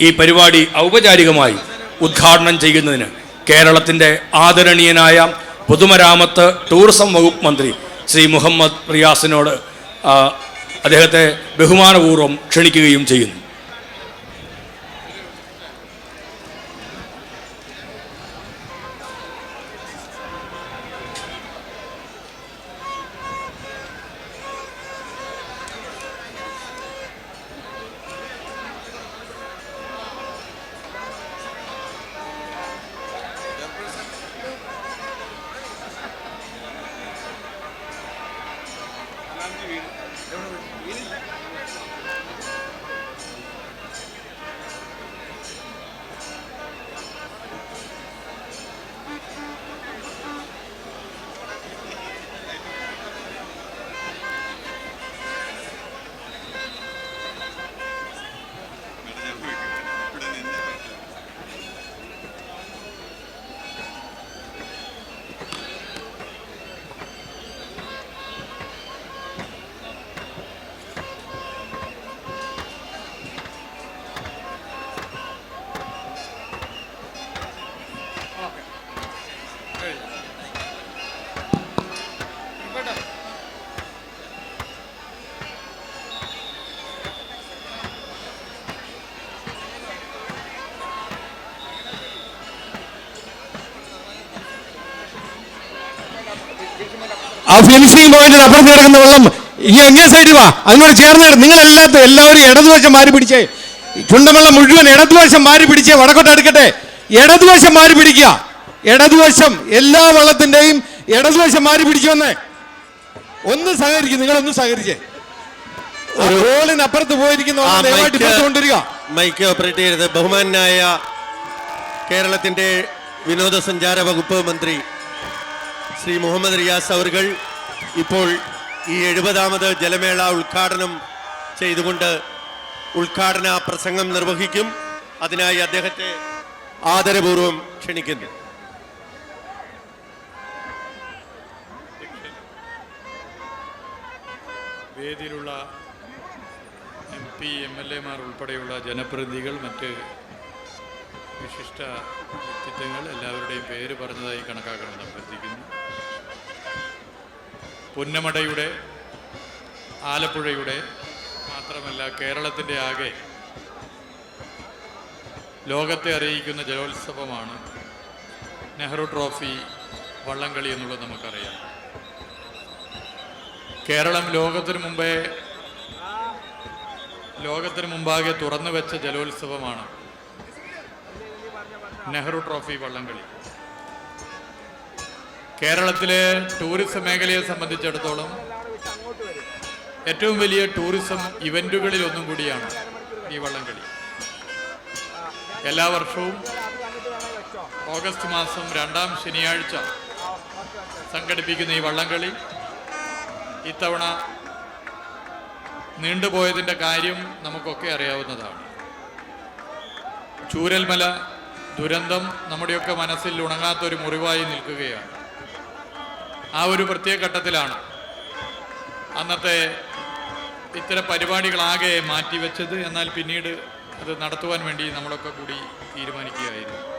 ഈ പരിപാടി ഔപചാരികമായി ഉദ്ഘാടനം ചെയ്യുന്നതിന് കേരളത്തിന്റെ ആദരണീയനായ പൊതുമരാമത്ത് ടൂറിസം വകുപ്പ് മന്ത്രി ശ്രീ മുഹമ്മദ് റിയാസിനോട് അദ്ദേഹത്തെ ബഹുമാനപൂർവം ക്ഷണിക്കുകയും ചെയ്യുന്നു. you. ആ ഫിനിഷിംഗ് പോയിന്റിൽ അപ്പുറത്ത് കിടക്കുന്ന വെള്ളം ഈ എങ്ങനെ സൈഡിൽ വാ. അതിനോട് ചേർന്ന് നിങ്ങൾ എല്ലാത്തും എല്ലാവരും ഇടതുവശം മാറി പിടിച്ചേ. ചുണ്ടവെള്ളം മുഴുവൻ ഇടതുവശം മാറി പിടിച്ചേ. വടക്കോട്ട് അടുക്കട്ടെ. ഇടതുവശം മാറി പിടിക്കുക. ഇടതുവശം എല്ലാ വെള്ളത്തിന്റെയും ഇടതുവശം മാറി പിടിച്ചു വന്നേ. ഒന്ന് സഹകരിക്കും നിങ്ങളൊന്ന് സഹകരിച്ചേ. ഗോളിനപ്പുറത്ത് പോയിരിക്കുന്ന മൈക്ക് ഓപ്പറേറ്റ് ചെയ്തത് ബഹുമാനായ കേരളത്തിന്റെ വിനോദസഞ്ചാര വകുപ്പ് മന്ത്രി ശ്രീ മുഹമ്മദ് റിയാസ് അവർകൾ ഇപ്പോൾ ഈ എഴുപതാമത് ജലമേള ഉദ്ഘാടനം ചെയ്തുകൊണ്ട് ഉദ്ഘാടന പ്രസംഗം നിർവഹിക്കും. അതിനായി അദ്ദേഹത്തെ ആദരപൂർവം ക്ഷണിക്കുന്നു. വേദിയിലുള്ള എം പി എം എൽ എമാർ ഉൾപ്പെടെയുള്ള ജനപ്രതിനിധികൾ മറ്റ് വിശിഷ്ട വ്യക്തിത്വങ്ങൾ എല്ലാവരുടെയും പേര് പറഞ്ഞതായി കണക്കാക്കണം. അഭ്യർത്ഥിക്കുന്നു പുന്നമടയുടെ ആലപ്പുഴയുടെ മാത്രമല്ല കേരളത്തിന്റെ ആകെ ലോകത്തെ അറിയിക്കുന്ന ജലോത്സവമാണ് നെഹ്റു ട്രോഫി വള്ളംകളി എന്നുള്ളത് നമുക്കറിയാം. കേരളം ലോകത്തിന് മുമ്പേ ലോകത്തിന് മുമ്പാകെ തുറന്നു വെച്ച ജലോത്സവമാണ് നെഹ്റു ട്രോഫി വള്ളംകളി. കേരളത്തിലെ ടൂറിസം മേഖലയെ സംബന്ധിച്ചിടത്തോളം ഏറ്റവും വലിയ ടൂറിസം ഇവന്റുകളിൽ ഒന്നും കൂടിയാണ് ഈ വള്ളംകളി. എല്ലാ വർഷവും ഓഗസ്റ്റ് മാസം രണ്ടാം ശനിയാഴ്ച സംഘടിപ്പിക്കുന്ന ഈ വള്ളംകളി. ഇത്തവണ നീണ്ടുപോയതിന്റെ കാര്യം നമുക്കൊക്കെ അറിയാവുന്നതാണ്. ചൂരൽമല ദുരന്തം നമ്മുടെയൊക്കെ മനസ്സിൽ ഉണങ്ങാത്തൊരു മുറിവായി നിൽക്കുകയാണ്. ആ ഒരു പ്രത്യേക ഘട്ടത്തിലാണ് അന്നത്തെ ഇത്തരം പരിപാടികളാകെ മാറ്റിവെച്ചത്. എന്നാൽ പിന്നീട് അത് നടത്തുവാൻ വേണ്ടി നമ്മളൊക്കെ കൂടി തീരുമാനിക്കുകയായിരുന്നു.